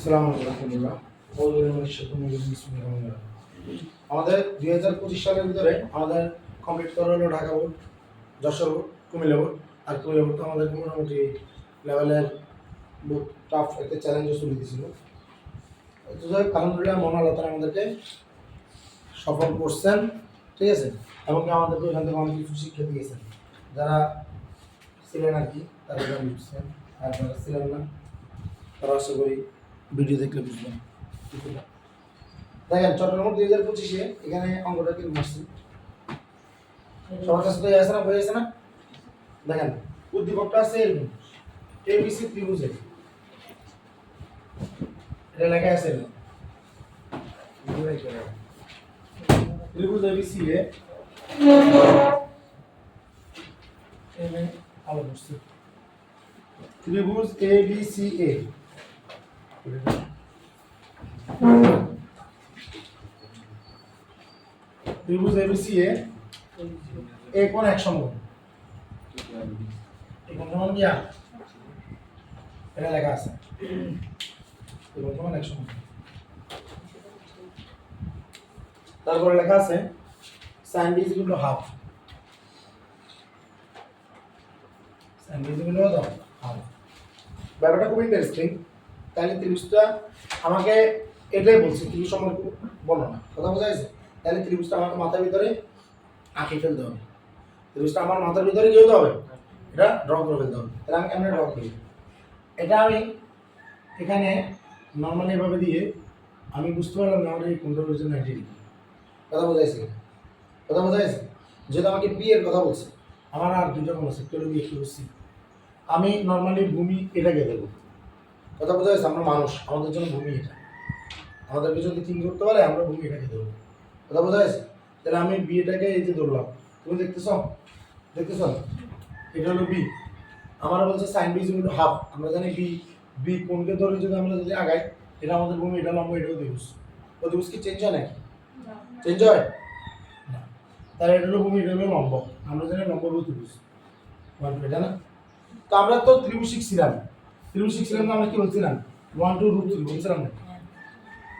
আসসালামু আলাইকুম রহমতুল্লাহ আমাদের দুই হাজার পঁচিশ সালের ভিতরে আমাদের কমপ্লিট করা হলো Dhaka board Jessore board Comilla board. আর কুমিল্লা বোর্ড তো আমাদের মোটামুটি লেভেলের বহুত টাফ একটা চ্যালেঞ্জও শুরু দিয়েছিল। তো যাই হোক, আলহামদুলিল্লাহ মন আল্লাহ আমাদেরকে সফল করছেন ঠিক আছে? এবং আমাদেরকে এখান থেকে অনেক কিছু শিক্ষা দিয়েছেন। যারা ছিলেন আর কি তারা বুঝছেন আর যারা ছিলেন না তারা আশা করি ভিডিও দেখলে বুঝবেন দেখেন চট্টগ্রাম দুই হাজার পঁচিশে এখানে অঙ্কটা কীরকম আসছে সবার কাছে আছে না বই আছে না? দেখেন, উদ্দীপকটা আছে এরকম। এবিসি ত্রিভুজে। এটা লেখা আছে। ত্রিভুজ এবিসি এ ত্রিভুজ এ বি সি এ। ত্রিভুজ এ বি সি এ এ কোন এক সমকোণ। এই কোন সমান দিয়া এটা লেখা আছে। কোন সমান এক সমকোণ। তারপরে লেখা আছে b is equal to half sin b is equal to কত? ব্যাপারটা খুব ইন্টারেস্টিং তাহলে ত্রিভুজটা আমাকে এটাই বলছে ত্রিভুজ সম্পর্কে বলো না, কথা বোঝা গেছে? তাহলে ত্রিভুজটা আমার মাথার ভিতরে আঁকে ফেলতে হবে। ত্রিভুজটা আমার মাথার ভিতরে কি হতে হবে? এটা ড্র করে ফেলতে হবে। তাহলে আমি কেমন ড্র করি? এটা আমি এখানে নর্মালি এভাবে দিয়ে আমি বুঝতে পারলাম না আমার এই কোনটা হচ্ছে নাইনটি ডিগ্রি কথা বোঝা গেছে? কথা বোঝা গেছে? যেহেতু আমাকে বি এর কথা বলছে, আমার আর দুটো কোন একটা বি একটা আমি নর্মালি ভূমি এটাকে দেবো। কথা বোঝা গেছে আমরা মানুষ আমাদের জন্য ভূমি এটা। আমাদেরকে যদি থিঙ্ক করতে পারে আমরা ভূমি এটাকে দেবো কথা বোঝা গেছে তাহলে আমি বি এটাকে এই যে ধরলাম তুমি দেখতেছ? দেখতেছ? এটা হলো বি। আমার বলছে সাইন বি ইকুয়াল হাফ আমরা জানি বি বি কোনকে ধরে যদি আমরা যদি আগাই এটা আমাদের ভূমি এটা লম্ব এটাও দিবস ও দিবস কি চেঞ্জ হয় নাকি? চেঞ্জ হয়? না। তাহলে এটা হলো ভূমি এটা হলো লম্ব। আমরা জানি লম্ব টু এটা না? তো আমরা তো ত্রিভুজ শিখছিলাম। ত্রিভুজ শিখছিলাম তো আমরা কি বলছিলাম? ওয়ান টু রুট থ্রি বলছিলাম না?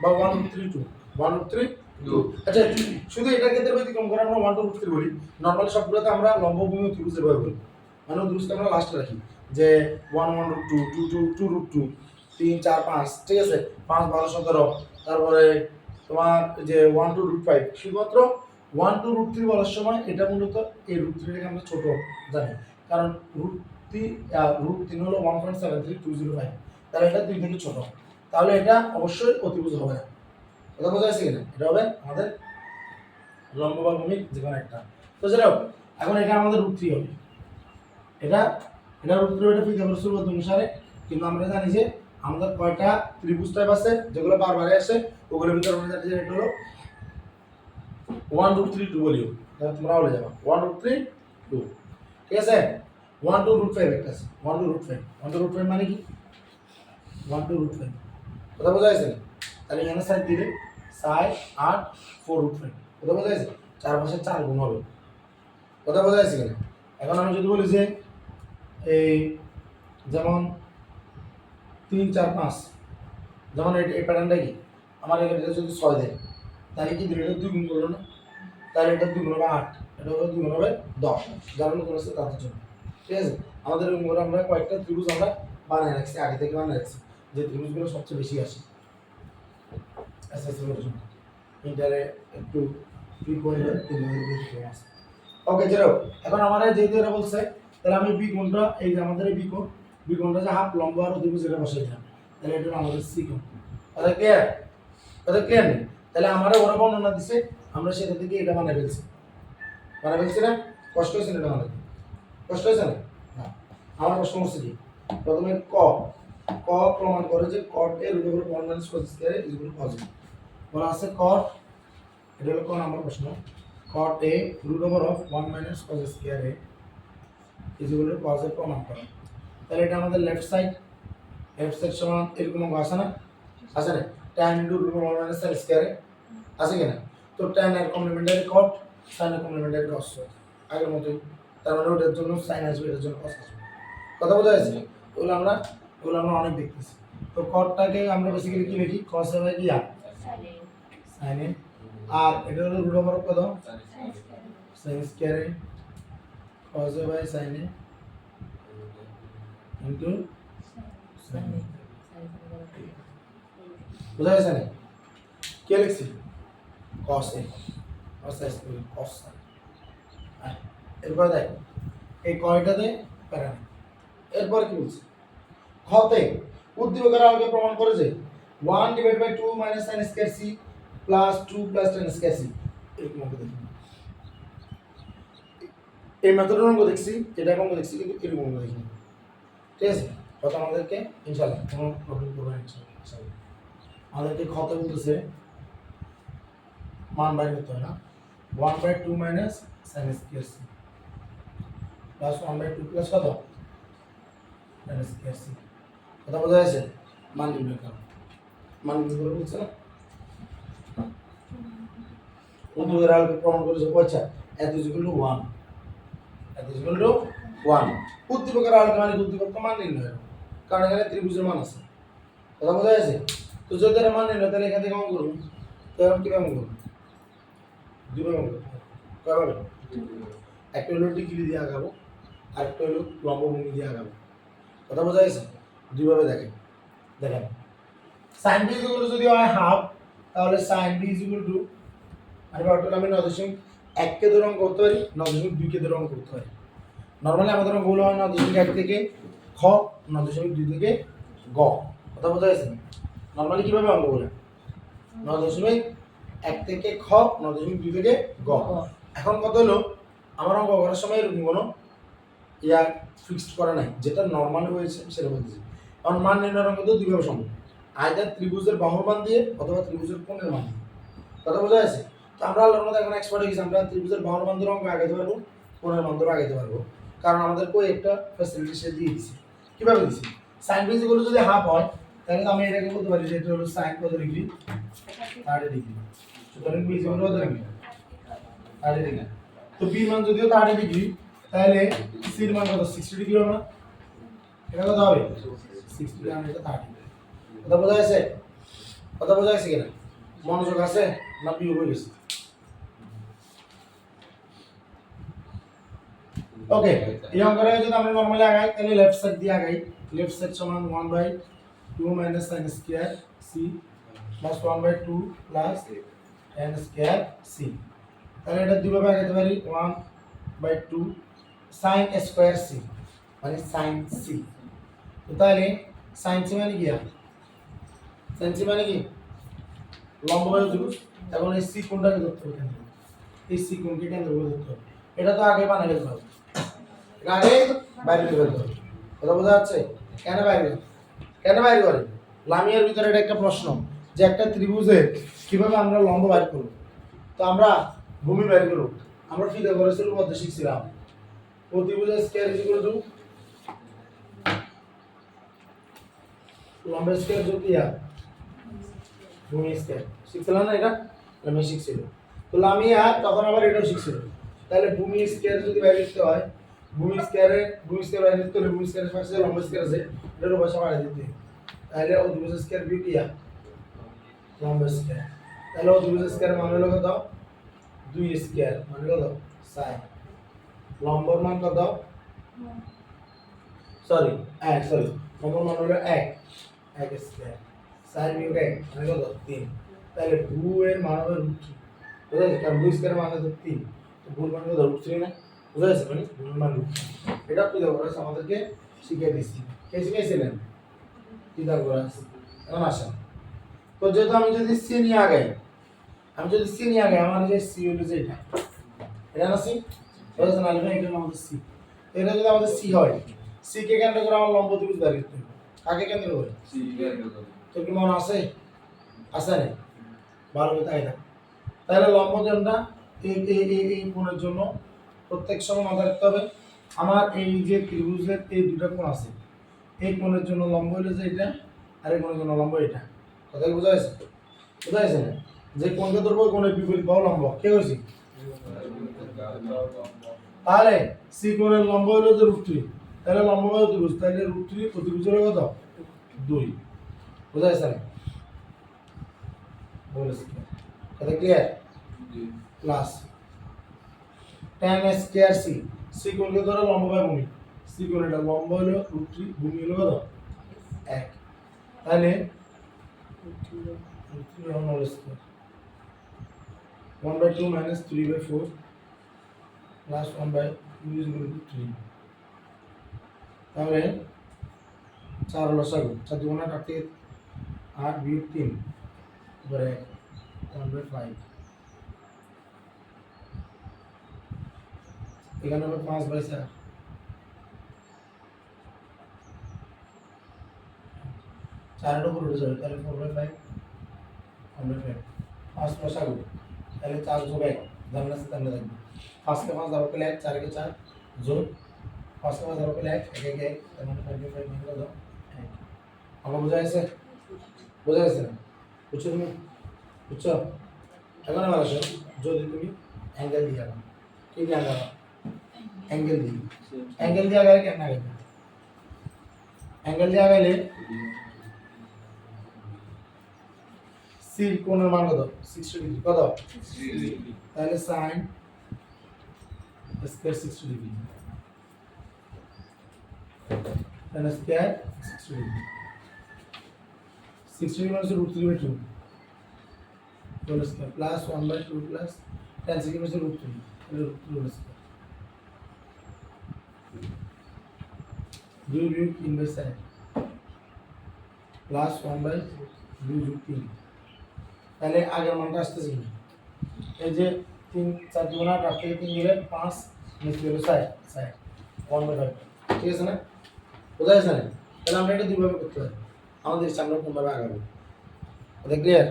বা one root three two one root three two আচ্ছা শুধু এটার ক্ষেত্রে ব্যতিক্রম করে আমরা ওয়ান টু রুট থ্রি বলি নর্মালি সবগুলোতে আমরা লম্ব ভূমি ও ত্রিভুজ এভাবে বলি। মানে ত্রিভুজকে আমরা লাস্টে রাখি। যে one one root two two two two root two তিন, চার, পাঁচ, ঠিক আছে? পাঁচ, বারো, সতেরো, তারপরে তোমার যে ওয়ান টু রুট ফাইভ শুধুমাত্র ওয়ান টু রুট থ্রি বলার সময় এটা মূলত এই রুট থ্রিটাকে আমরা ছোট জানি। কারণ রুট রুট তিন হলো one point seven three two zero five তাহলে এটা দুই থেকে ছোট। তাহলে এটা অবশ্যই অতিভুজ হবে না। কথা বোঝা যাচ্ছে কিনা? এটা হবে আমাদের লম্ব বা ভূমিক যে একটা। তো যাই এখন এটা আমাদের রুট থ্রি হবে। এটা এটা রুট থ্রি এটা পিথাগোরাস উপপাদ্য অনুসারে। কিন্তু আমরা জানি যে আমাদের কয়টা ত্রিভুজ টাইপ আছে, যেগুলো বারবারই আসে, ওগুলোর ভিতরে আমরা জানি যে এটা হলো ওয়ান রুট থ্রি টু বলিও। তোমরা বলে যাবা। ওয়ান রুট থ্রি টু ঠিক আছে? ওয়ান টু রুট ফাইভ একটা আছে। One two root five one two root five মানে কি? ওয়ান টু রুট ফাইভ কথা বোঝা যাচ্ছে তাহলে এখানে সাইড দিলে সাইড আট ফোর রুট ফাইভ কথা বোঝা যাচ্ছে চার পাশে চার গুণ হবে। কথা বোঝা যাচ্ছে কিনা? এখন আমি যদি বলি যে, এই যেমন তিন, চার, পাঁচ, যেমন এই প্যাটার্নটা কি? আমার এখানে যদি ছয় দেয়, তাহলে কি এটা দুই গুণ করল না? তাহলে এটা দুই গুণ হবে আট। এটা হবে দুই গুণ হবে দশ। যার গুণ করেছে তাদের জন্য। ঠিক আছে? আমাদের এরকম আমরা কয়েকটা ত্রিভুজ আমরা বানিয়ে রাখছি, আগে থেকে বানিয়ে রাখছি, যে ত্রিভুজগুলো সবচেয়ে বেশি আসে। ইন্টারে একটু ফ্রি করে আছে ওকে চলো এখন আমার যেহেতু এরা বলছে, তাহলে আমি বি কোণটা এই যে আমাদের বি কোণ বি কোণটা যে হাফ লম্বা আর অতিভুজ এটা বসাই দিলাম। তাহলে এটা আমাদের সি কোণ কথা ক্লিয়ার কথা ক্লিয়ার নেই? তাহলে আমারও ওরা বর্ণনা দিছে, আমরা সেটা থেকে এটা বানাই ফেলছি। বানাই ফেলছি না? কষ্ট হয়েছে না এটা বানাতে? কষ্ট হয়েছে না? আমার প্রশ্ন হচ্ছে কি? প্রথমে ক। ক প্রমাণ করে যে কট এর root over one minus cos square is equal to positive বলা আছে কট এটা হলো ক নাম্বার প্রশ্ন। cot a root over of 1 minus cos square a is equal to cos প্রমাণ করো। তাহলে এটা আমাদের লেফট সাইড লেফট সাইড সমান এরকম আছে না? আছে না? tan into root over 1 minus sin square a আছে কিনা? তো tan এর কমপ্লিমেন্টারি cot, sin এর কমপ্লিমেন্টারি cos আগের মতোই। তার মানে ওটার জন্য sin আসবে, এটার জন্য cos আসবে। কথা বোঝা যাচ্ছে ওগুলো আমরা ওগুলো আমরা অনেক দেখতেছি। তো কটটাকে আমরা বেসিক্যালি কি লিখি কস বাই কি? sin a আর এটা হলো রুট ওভার কত sin square by sin a into বুঝা গেছে না? কে লিখছি? A স্কয়ার cos a আয়, এরপর দেখ এই কয়টাতে প্যারা এরপর কি বলছে? খতে উদ্দীপকের আগে প্রমাণ করে যে one divide by two minus sine square C plus two plus tan square C এরকম অঙ্ক দেখি এই মেথডের অঙ্ক দেখছি এটা অঙ্ক দেখছি কিন্তু এরকম অঙ্ক দেখি ঠিক আছে? কথা আমাদেরকে ইনশাল্লাহ কোনো প্রবলেম করবে ইনশাল্লাহ। আমাদেরকে খতে বলতেছে, মান বাইর করতে হয় না। One by two minus sine square C plus one by two plus কত? কথা বোঝা যাচ্ছে? মান নির্ণয় করো। মান নির্ণয় করে বলছে না উদ্যোগের আলোকে প্রমাণ করেছে। আচ্ছা এত ইকুয়াল টু ওয়ান এত ইকুয়াল টু ওয়ান উদ্দীপকের আলোকে মানে উদ্দীপক মান নির্ণয়। কারণ এখানে ত্রিভুজের মান আছে। কথা বোঝা যাচ্ছে? তো যদি এরা মান নির্ণয় তাহলে এখান থেকে অঙ্ক করুন তো এখন কীভাবে অঙ্ক অঙ্ক করতে একটা হলো ডিগ্রি দিয়ে আগাবো আর একটা হলো লম্বভূমি দিয়ে আগাবো। কথা বোঝা গেছে? দুইভাবে দেখেন। দেখেন। সাইন বি ইকুয়াল যদি হয় হাফ তাহলে সাইন বি ইকুয়াল টু আমি অটোল আমি নয় দশমিক এককে ধরে অঙ্ক করতে পারি নয় দশমিক দুইকে ধরে অঙ্ক করতে পারি। নর্মালি আমাদের অঙ্কগুলো হয় নয় দশমিক এক থেকে খ নয় দশমিক দুই থেকে গ। কথা বোঝা গেছে? নর্মালি কীভাবে অঙ্ক বলে? নয় দশমিক এক থেকে খ নয় দশমিক দুই থেকে গ। এখন কত হলো? আমার অঙ্ক করার সময় এরকম কোনো ইয়া ফিক্সড করা নাই, যেটা নর্মাল হয়েছে সেটা বলতেছি। কারণ মান নির্ণয়ের তো দুইভাবে সম্ভব। আয়দার ত্রিভুজের বাহুর মান দিয়ে অথবা ত্রিভুজের কোণের মান দিয়ে। কথা বোঝা যাচ্ছে তো আমরা আল্লাহর মধ্যে এখন এক্সপার্ট হয়ে গেছি, আমরা ত্রিভুজের বাহুর মান ধরে আগাইতে পারব, কোণের মান ধরে আগাইতে পারব। কারণ আমাদের কই একটা ফ্যাসিলিটি সে দিয়ে দিছে। কীভাবে দিছি? সাইন প্রিন্সিপাল যদি হাফ হয়, তাহলে আমি এটাকে বলতে পারি যে এটা হলো সাইন কত ডিগ্রি থার্টি ডিগ্রি সুতরাং বি ইকুয়াল কত ডিগ্রি থার্টি ডিগ্রি তো বি মান যদিও থার্টি ডিগ্রি তাহলে সির মান কত? সিক্সটি ডিগ্রি হবে না? এটা কত হবে? সিক্সটি আর এটা থার্টি কথা বোঝা গেছে? কথা বোঝা গেছে কিনা? মনোযোগ আছে না বিয়োগ হয়ে গেছে? ওকে এই অঙ্কটা যদি আমরা নর্মালি আগাই, তাহলে লেফট সাইড দিয়ে আগাই। লেফট সাইড সমান one by two minus sine square C plus one by two plus N square C তাহলে এটা দুইভাবে আগাইতে পারি one by two sine square C মানে সাইন সি তো তাহলে সাইন সি মানে কি সাইন সি মানে কি? লম্ব বায়ু ত্রিভুজ। এখন এই সি কোণটাকে ধরতে হবে কেন্দ্র এই সি কোণকে কেন্দ্র করে ধরতে হবে? এটা তো আগে বানাই ফেলতে হবে আগে বাইরে করে ফেলতে হবে কথা বোঝা যাচ্ছে? কেন বাইরে? কেন বাইরে করে? লামিয়ার ভিতরে এটা একটা প্রশ্ন যে একটা ত্রিভুজে কীভাবে আমরা লম্ব বাইর করব? তো আমরা ভূমি বাইর করব। আমরা ফিতাগোরাসের মধ্যে শিখছিলাম। প্রতিভুজের স্কয়ার ইজ ইকুয়াল টু লম্ব স্কয়ার যোগ ইয়া ভূমি স্কয়ার শিখছিলাম না এটা? আমি শিখছিল তো লামিয়া তখন আবার এটাও শিখছিল তাহলে ভূমি স্কয়ার যদি বাইরে করতে হয়, ভূমি স্কয়ারে ভূমি স্কয়ার বাইরে করতে হলে ভূমি স্কয়ারের পাশে লম্ব স্কয়ার আছে এটারও পয়সা বাড়িয়ে দিতে। হবে। তাহলে অধিভুজ স্কয়ার বিয়োগ ইয়া লম্ব স্কয়ার তাহলে অধিভুজ স্কয়ার মান হলো কত? দুই স্কয়ার মানে কত সাইন। লম্বর মান কত? সরি এক সরি লম্বর মান হলো এক। এক স্কয়ার সাইন বিয়োগ এক মানে কত? তিন। তাহলে ভূ এর মান হবে রুট থ্রি বুঝা যাচ্ছে কারণ ভূ স্কয়ার মান হচ্ছে তিন। তো ভুল মান কত? রুট থ্রি না? বুঝা যাচ্ছে মানে? ভুল মান রুট থ্রি এটা পিথাগোরাস আমাদেরকে শিখিয়ে দিচ্ছি। কে শিখিয়েছিলেন? পিথাগোরাস। এখন আসেন। তো যেহেতু আমি যদি সি নিয়ে আগাই, আমি যদি সি নিয়ে আগাই, আমার যে সি হলো যে এটা এটা না আলিফা এটা আমাদের সি এটা যদি আমাদের সি হয় সি কে কেন্দ্র করে আমার লম্ব ত্রিভুজ বের করতে হবে। কাকে কেন্দ্র করে? তো কি মনে আছে? আছে না? করে তাই না। তাহলে লম্ব কোণটা এই এই এই এই কোণের জন্য প্রত্যেক সময় মাথায় রাখতে হবে। আমার এই যে ত্রিভুজের এই দুটো কোণ আছে এই কোণের জন্য লম্ব হলো যে এটা আর এই কোণের জন্য লম্ব এটা। কথা বোঝা গেছে? বোঝা গেছে না? যে কোণকে ধরবো কোণের বিপরীত বাহু লম্ব। কে হয়েছে তাহলে সি কোণের লম্ব হলো যে রুট থ্রি। তাহলে লম্ব বাহু ত্রিভুজ তাহলে রুট থ্রি প্রতিভুজের কত? দুই। বোঝা যাচ্ছে না? কথা clear plus tan square C C কোণকে ধরো লম্ব বাই ভূমি। সি কোণ এটা লম্ব হলো রুট থ্রি ভূমি হলো কত? এক। তাহলে root three on all square one by plus one by two is equal to three. তাহলে চার হলো সাগু চার দুগুণা কাট থেকে আট বিয়োগ তিন, এবারে ওয়ান বাই ফাইভ এখানে হবে পাঁচ বাই চার। চারের উপর উঠে যাবে, তাহলে four by five one by five পাঁচ প্লাস আগুন তাহলে চার যোগ এক। জানলে আছে জানলে থাকবে পাঁচকে পাঁচ ধরো পেলে এক চারকে চার যোগ পাঁচকে পাঁচ ধরো পেলে এক এক এক এক তার মানে ফাইভ বাই ফাইভ মানে কত এক আমার বোঝা গেছে বোঝা গেছে না বুঝছ তুমি বুঝছ এখন আমার আছে যদি তুমি অ্যাঙ্গেল দিয়ে আনো কি দিয়ে আনো অ্যাঙ্গেল দিই অ্যাঙ্গেল দিয়ে আগে কেন আগে সির কোণের মান কত? সিক্সটি ডিগ্রি কত? তাহলে সাইন স্কোয়ার সিক্সটি ডিগ্রি তাহলে square sixty degree sixty degree মানে root three by two whole square plus one by two plus tan second মানে রুট থ্রি তাহলে রুট থ্রি হোল স্কোয়ার দুই বিয়োগ তিন বাই চার প্লাস ওয়ান বাই দুই যোগ তিন। তাহলে আগের মানটা আসতেছে কি এই যে তিন, চার দুগুণ আট আট থেকে তিন দিলে পাঁচ, নিচে গেলো ছয় ছয় ওয়ান বাই ঠিক আছে না? বোঝা যাচ্ছে না? তাহলে আমরা এটা দুইভাবে করতে পারি। আমাদের ইচ্ছা আমরা কোনভাবে আগাবো ওটা ক্লিয়ার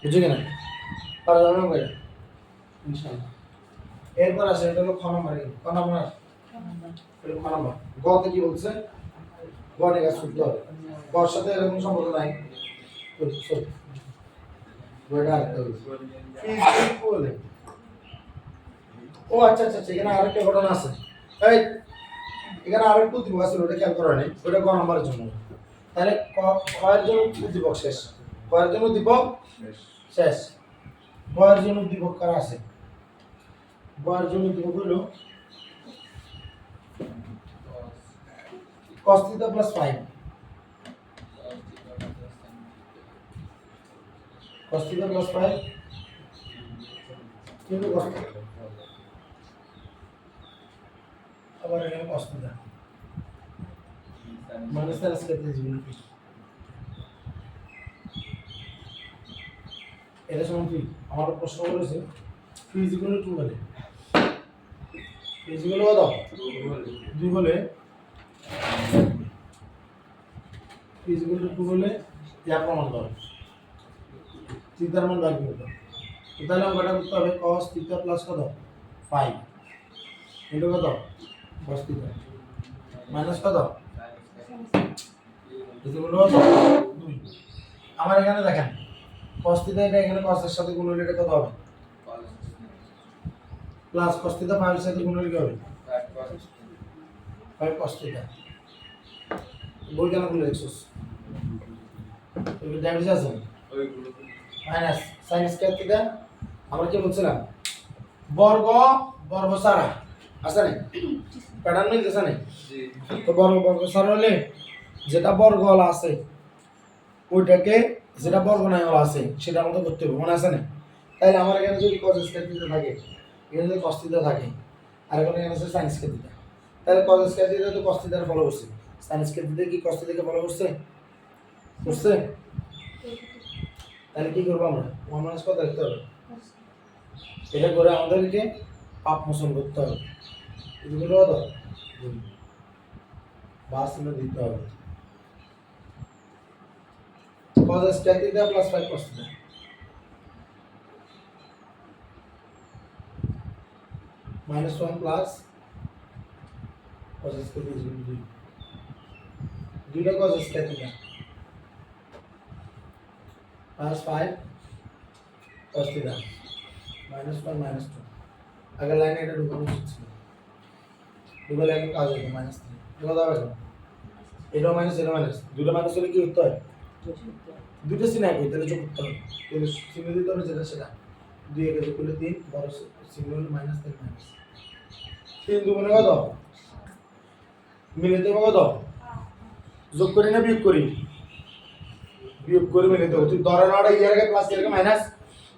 বুঝছ কিনা? পারা যাবে না ইনশাল্লাহ এরপর আসে এটা হলো খ নম্বর খ নম্বর এটা খ নম্বর গতে কি বলছে? গনে কাজ করতে হবে। গর সাথে এরকম সম্পর্ক নাই। সরি ও আচ্ছা আচ্ছা আচ্ছা এখানে আরেকটা ঘটনা আছে। এই এখানে আরেকটা উদ্দীপক আছে ওটা খেয়াল করা নেই ওটা ক নম্বরের জন্য। তাহলে কয়ের জন্য উদ্দীপক শেষ। কয়ের জন্য উদ্দীপক শেষ। বয়ের জন্য উদ্দীপক কারা আছে? বয়ের জন্য উদ্দীপক হলো cos theta plus 5 cos theta plus 5 কিন্তু cos theta আবার এখানে cos theta মাইনাস তার আজকে দিয়েছিল এটা সমান কি? আমার প্রশ্ন করেছে ফিজিক্যাল টু হলে ফিজিক্যাল কত? দুই হলে ফিজিক্যাল টু হলে ইয়া প্রমাণ করে থিতার মান বাকি হতো তো তাহলে অঙ্কটা করতে হবে cos থিতা প্লাস কত? ফাইভ এটা কত? cos থিতা মাইনাস কত? কত? আমার এখানে দেখেন থিতা এটা এখানে এর সাথে গুণ হলে এটা কত হবে? প্লাস cos থিতা ফাইভের সাথে গুণ হলে কি হবে? ফাইভ থিতা বই কেন খুলে দেখছিস ডায়াবেটিস আছে? মাইনাস সাইন স্কয়ার থিটা আমরা কি বলছিলাম? বর্গ বর্গ সারা। আছে না? প্যাটার্ন মিলতেছে না? তো বর্গ বর্গ সারা হলে যেটা বর্গ ওলা আছে ওইটাকে যেটা বর্গ নাই ওলা আছে সেটা আমাদের করতে হবে। মনে আছে না? তাইলে আমার এখানে যদি কজ স্কয়ার থিটা থাকে এখানে যদি কস থিটা থাকে আর এখানে এখানে আছে সাইন স্কয়ার থিটা তাহলে কজ স্কয়ার থিটা তো কস থিটার ফলো করছে। সাইন স্কয়ার থিটা কি কস থিটাকে ফলো করছে? করছে? তাহলে কি করব আমরা? ওয়ান মাইনাস কত রাখতে হবে। এটা করে আমাদেরকে পাপ মোচন করতে হবে। এগুলো কত। বাস দিতে হবে। cos square theta plus 5 cos minus 1 plus cos square theta equal to 2 দুইটা cos square theta plus 5 cos theta minus 1 minus 2 আগের লাইনে এটা ঢুকানো উচিত ছিল ঢুকালে এখন কাজ হতো মাইনাস 3 ঢুকা দাও এখন এটা মাইনাস এটা মাইনাস দুটো মাইনাস হলে কি হয় দুটো চিহ্ন একই তাহলে করতে হবে তাহলে চিহ্ন দিতে হবে যেটা সেটা দুই একে যোগ করলে তিন বড় চিহ্ন হলে মাইনাস তিন মাইনাস তিন দুগুণে কত মিলিতে হবে কত যোগ করি না বিয়োগ করি বিয়োগ করে মিলিতে হবে তুই ধরে নটা ইয়ার আগে প্লাস ইয়ার আগে মাইনাস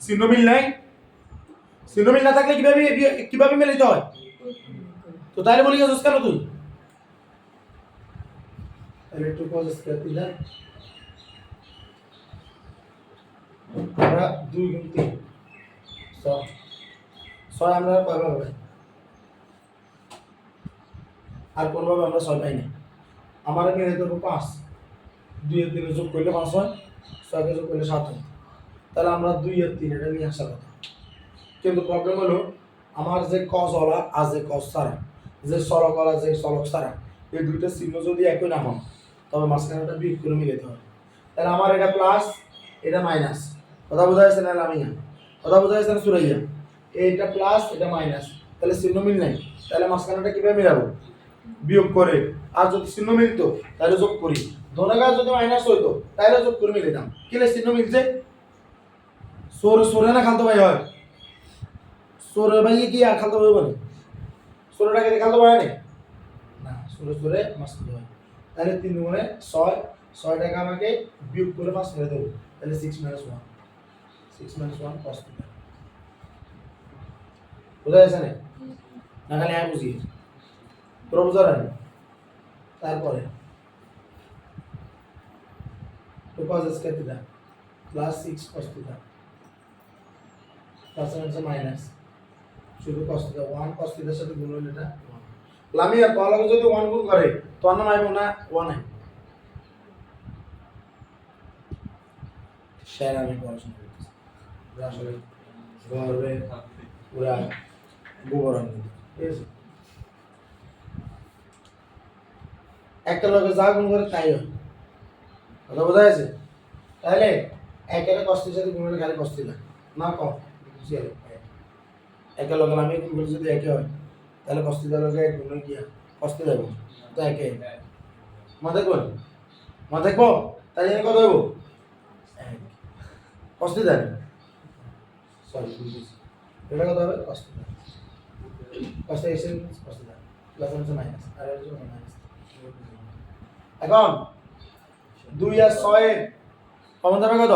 চিহ্ন মিল নাই। চিহ্ন মিল না থাকলে কীভাবে কীভাবে মিলিতে হয়? তো তাহলে বলি গেছিস কেন তুই? তাহলে একটু কজ স্কয়ার দুই গুণ তিন। ছয়। আমরা কয়বার হবে আর কোনোভাবে আমরা ছয় পাই না আমার মিলে দেবো পাঁচ। দুই এর তিনে যোগ করলে পাঁচ হয় ছয়কে যোগ করলে সাত হয়। তাহলে আমরা দুই এর তিন, এটা নিয়ে আসার কথা কিন্তু প্রবলেম হলো, আমার যে কজ ওলা আর যে কজ ছাড়া যে সড়ক ওলা যে সড়ক ছাড়া এই দুইটা চিহ্ন যদি একই না হয়, তবে মাঝখানেটা বিয়োগ করে মিলাতে হবে। তাহলে আমার এটা প্লাস এটা মাইনাস কথা বোঝা যাচ্ছে না লামিয়া? কথা বোঝা যাচ্ছে না সুরাইয়া? এইটা প্লাস এটা মাইনাস তাহলে চিহ্ন মিল নাই। তাহলে মাঝখানেটা কীভাবে মিলাবো? বিয়োগ করে। আর যদি চিহ্ন মিলতো, তাহলে যোগ করি। ধনাগার যদি মাইনাস হইতো তাহলে যোগ করে মিলে দাম কিলে চিহ্ন মিলছে? সোর সোরে না খালতো ভাই হয়? সোরে ভাই কি আর খালতো ভাই বলে? সোরেটাকে খালতো ভাই নেই না? সোরে সোরে মাছ খেতে হয় তাহলে তিন গুণে ছয় ছয় টাকা আমাকে বিয়োগ করে পাঁচ মেরে দেবো। তাহলে six minus one six minus one cos theta বোঝা যাচ্ছে না? না, খালি আমি বুঝিয়ে। তোরা বুঝা তারপরে। Two cos square theta plus six cos theta plus হচ্ছে মাইনাস শুধু কস থিটা ওয়ান কস থিটার সাথে গুণ হলে এটা লামিয়া তোলাকে যদি ওয়ান গুণ করে তোর নাম আইব না ওয়ান আইব স্যার আমি পড়াশোনা করতেছি আসলে গর্বে পুরা গোবরণ ঠিক আছে একটা লোকে যা গুণ করে তাই হয় কথা বোঝা গেছে? তাহলে একের কষ্টের সাথে গুণ হলে খালি কষ্টি না। না কম একে লোকে আমি গুণ যদি একে হয়, তাহলে কষ্টি এক গুণ গিয়া কষ্টে যাব তো একে। মা দেখব মা দেখব তাই জন্য কত এক। কষ্টে দেন সরি এটা কত হবে? কষ্টে দেন কষ্টে এসে কষ্টে দেন প্লাস মাইনাস আর এখন দুই আর ছয় কমন যাবে কত?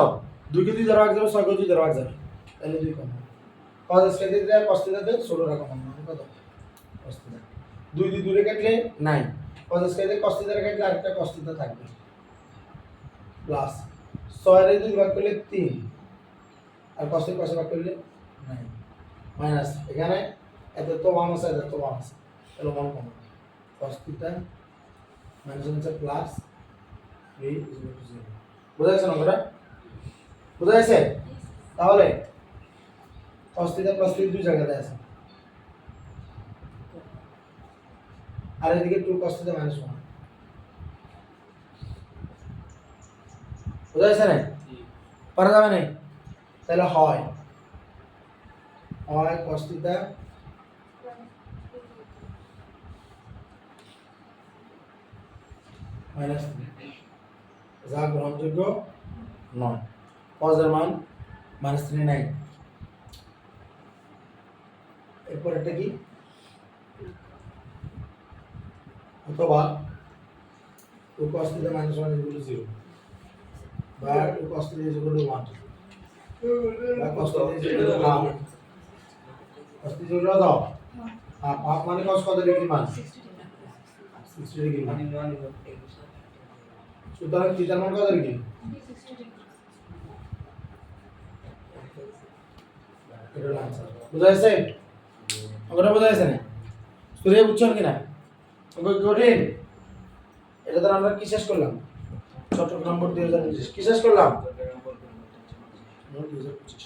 দুই কে দুই ধরা যাবে ছয় কে দুই ধরা যাবে। তাহলে দুই কমন। কত স্কেলে দিতে কষ্টে দিতে ষোলো টাকা কমন হবে। কত? কষ্টে দুই দুই দূরে কাটলে নাই কত স্কেলে কষ্টে ধরে কাটলে আরেকটা কষ্টে থাকবে। প্লাস ছয়ের দুই ভাগ করলে তিন। আর কষ্টের পাশে ভাগ করলে নাই মাইনাস এখানে এত তো ওয়ান আছে, এত তো ওয়ান আছে। তাহলে ওয়ান কমন। কষ্টিটা মাইনাস হচ্ছে প্লাস থ্রি টু জিরো বোঝা যাচ্ছে নম্বরটা? বোঝা যাচ্ছে তাহলে প্লাস থ্রি দুই জায়গাতে আছে। আর এদিকে টু কষ্টিটা মাইনাস ওয়ান বোঝা যাচ্ছে না? পারা যাবে না? তাহলে হয়। হয় কষ্টিটা মাইনাস যা গ্রহণযোগ্য নয়। কজের মান মাইনাস থ্রি নাইন এরপর একটা কি? অথবা two cos theta minus one two zero বা টু কস ওয়ান বা হাফ হাফ হাফ মানে কস কত ডিগ্রি মান? সিক্সটি ডিগ্রি মান। সুতরাং থিটার মান কত ডিগ্রি answer। যাচ্ছে? অঙ্কটা বোঝা যাচ্ছে না? সূর্য বুঝছেন কিনা অঙ্ক কি কঠিন? এটা দ্বারা আমরা কি শেষ করলাম? চট্টগ্রাম বোর্ড দুই হাজার পঁচিশ। কি শেষ করলাম? দুই হাজার পঁচিশ।